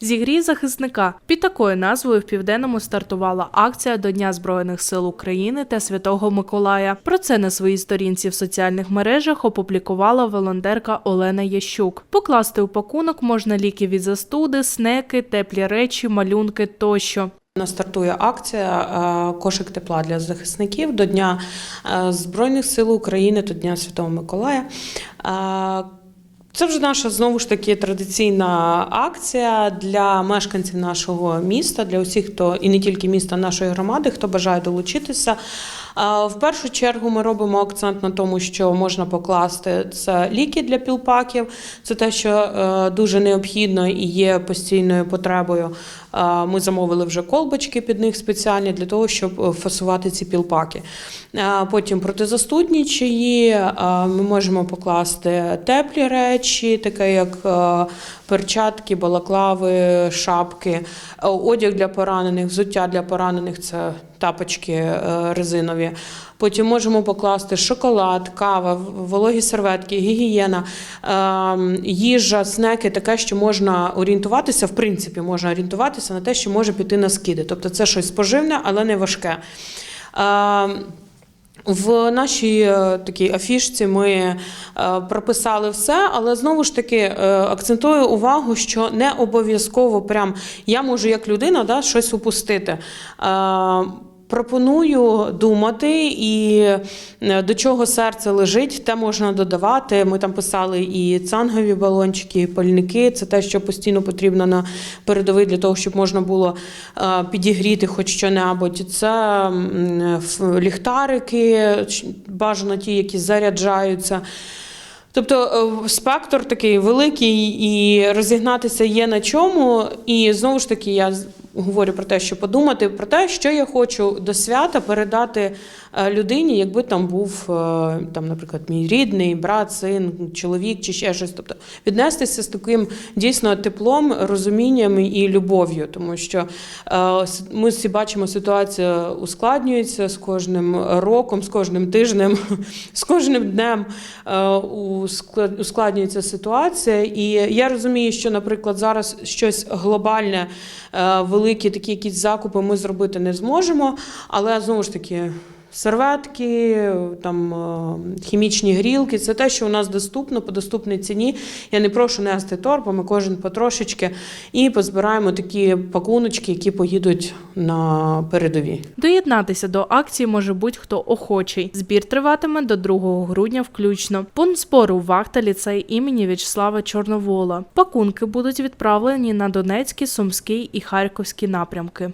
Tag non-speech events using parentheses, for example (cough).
Зігрій захисника під такою назвою в південному стартувала акція до Дня Збройних сил України та Святого Миколая. Про це на своїй сторінці в соціальних мережах опублікувала волонтерка Олена Ящук. Покласти у пакунок можна ліки від застуди, снеки, теплі речі, малюнки тощо. У нас стартує акція е, Кошик тепла для захисників до Дня е, Збройних сил України та Дня Святого Миколая. Це вже наша знову ж таки традиційна акція для мешканців нашого міста, для усіх, хто і не тільки міста нашої громади, хто бажає долучитися. В першу чергу ми робимо акцент на тому, що можна покласти це ліки для пілпаків. Це те, що е, дуже необхідно і є постійною потребою. Ми замовили вже колбочки під них спеціальні для того, щоб е, фасувати ці пілпаки. Потім протизастудні чаї. Ми можемо покласти теплі речі, таке як е, перчатки, балаклави, шапки, е, одяг для поранених, взуття для поранених це тапочки е, резинові. Потім можемо покласти шоколад, кава, вологі серветки, гігієна, е, їжа, снеки, таке, що можна орієнтуватися, в принципі, можна орієнтуватися на те, що може піти на скиди. Тобто це щось споживне, але не важке. В нашій е, такій афішці ми е, прописали все, але знову ж таки е, акцентую увагу, що не обов'язково прям я можу як людина да, щось упустити. Пропоную думати і е, до чого серце лежить, те можна додавати. Ми там писали і цангові балончики, і пальники. Це те, що постійно потрібно на передовий для того, щоб можна було е, підігріти хоч що-небудь. Це ліхтарики, бажано ті, які заряджаються. Тобто е, спектр такий великий і розігнатися є на чому. І знову ж таки, я говорю про те, що подумати про те, що я хочу до свята передати е, людині, якби там був е, там, наприклад, мій рідний, брат, син, чоловік чи ще щось. Тобто віднестися з таким дійсно теплом, розумінням і любов'ю, тому що е, ми всі бачимо, ситуація ускладнюється з кожним роком, з кожним тижнем, (laughs) з кожним днем ускладнюється ситуація. І я розумію, що, наприклад, зараз щось глобальне, е, великі такі якісь закупи ми зробити не зможемо, але знову ж таки. Серветки, там е, хімічні грілки це те, що у нас доступно по доступній ціні. Я не прошу нести торбами, кожен потрошечки, і позбираємо такі пакуночки, які поїдуть на передові. Доєднатися до акції може будь-хто охочий. Збір триватиме до 2 грудня включно. Пункт збору вахта ліцей імені В'ячеслава Чорновола. Пакунки будуть відправлені на Донецький, Сумський і Харківські напрямки.